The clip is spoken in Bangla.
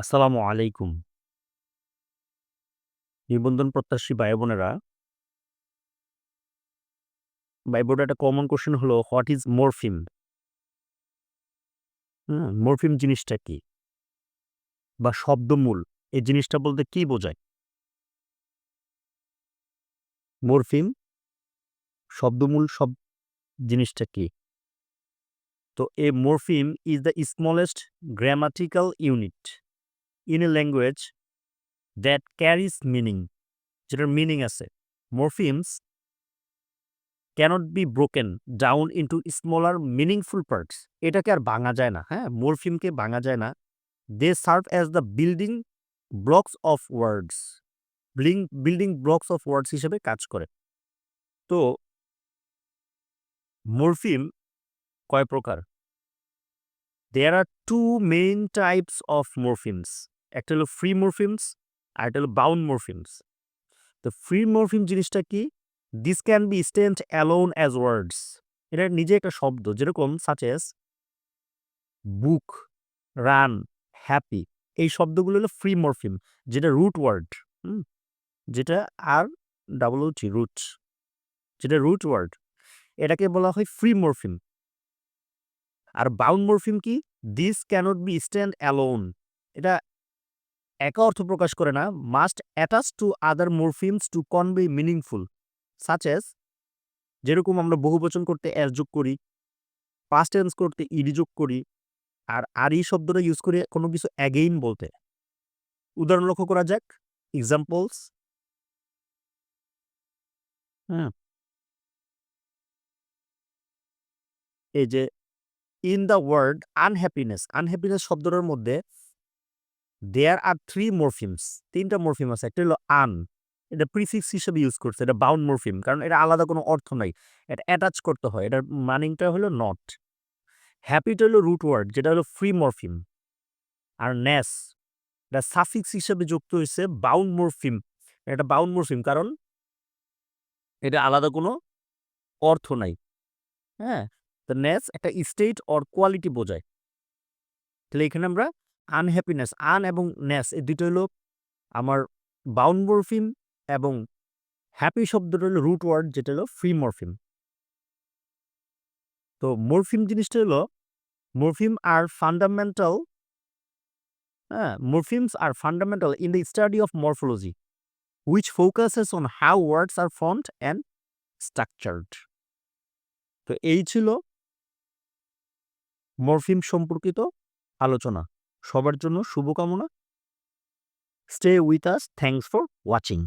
আসসালামু আলাইকুম। নিবন্ধন প্রত্যাশী ভাই বোনেরা বোনেরা একটা কমন কোয়েশ্চেন হলো হোয়াট ইজ মরফিম? মরফিম জিনিসটা কি? বা শব্দমূল, এই জিনিসটা বলতে কি বোঝায়? মরফিম শব্দমূল শব জিনিসটা কি? তো a morpheme is the smallest grammatical unit in a language that carries meaning যেটার মিনিং আছে। Morphemes cannot be broken down into smaller meaningful parts এটাকে আর ভাঙা যায় না হ্যাঁ? মরফিমকে ভাঙা যায় না। They serve as the building blocks of words building building blocks of words হিসেবে কাজ করে। তো মরফিম কয় প্রকার? There are two main types of morphemes একটা হলো ফ্রি মরফিমস আর একটা হলো বাউন্ড মরফিমস তো ফ্রি মরফিম জিনিসটা কি? This can be stand alone as words এটা নিজে একটা শব্দ, যেরকম such as book run happy এই শব্দগুলো হলো ফ্রি মরফিম যেটা রুট ওয়ার্ড যেটা আর ডাবল টি রুট যেটা রুট ওয়ার্ড এটাকে বলা হয় ফ্রি মরফিম আর বাউন্ড মরফিম কি? This cannot be stand alone এটা একা অর্থ প্রকাশ করে না must attach to other morphemes to convey meaningful such as যেরকম আমরা বহুবচন করতে এস যোগ করি পাস্ট টেন্স করতে ইডি যোগ করি, আর আর এই শব্দটা ইউজ করে কোনো কিছু অ্যাগেইন বলতে। উদাহরণ লক্ষ্য করা যাক এক্সাম্পলস হ্যাঁ। এই যে in the word unhappiness unhappiness শব্দটার মধ্যে দেয়ার আর থ্রি মরফিমস তিনটা মরফিম আছে। একটা হলো আন, এটা প্রিফিক্স হিসেবে ইউজ করছে, এটা বাউন্ড মরফিম কারণ এটা আলাদা কোনো অর্থ নাই। এটা অ্যাটাচ করতে হয়, এটার মানিংটা হলো নট হ্যাপিটা হলো রুট ওয়ার্ড যেটা হলো ফ্রি মরফিম আর নেস এটা সাফিক্স হিসেবে যুক্ত হয়েছে বাউন্ড মরফিম এটা বাউন্ড মরফিম কারণ এটা আলাদা কোনো অর্থ নাই। হ্যাঁ তো নেস একটা স্টেট অর কোয়ালিটি বোঝায়। তাহলে এখানে আমরা আনহ্যাপিনেস আন এবং নেস এই দুটো হলো আমার বাউন্ড মরফিম এবং হ্যাপি শব্দটা হলো রুট ওয়ার্ড যেটা হলো ফ্রি মরফিম তো মরফিম জিনিসটা হলো মরফিম আর ফান্ডামেন্টাল হ্যাঁ morphemes are fundamental in the study of morphology which focuses on how words are formed and structured তো এই ছিল মরফিম সম্পর্কিত আলোচনা। সবার জন্য শুভকামনা। Stay with us thanks for watching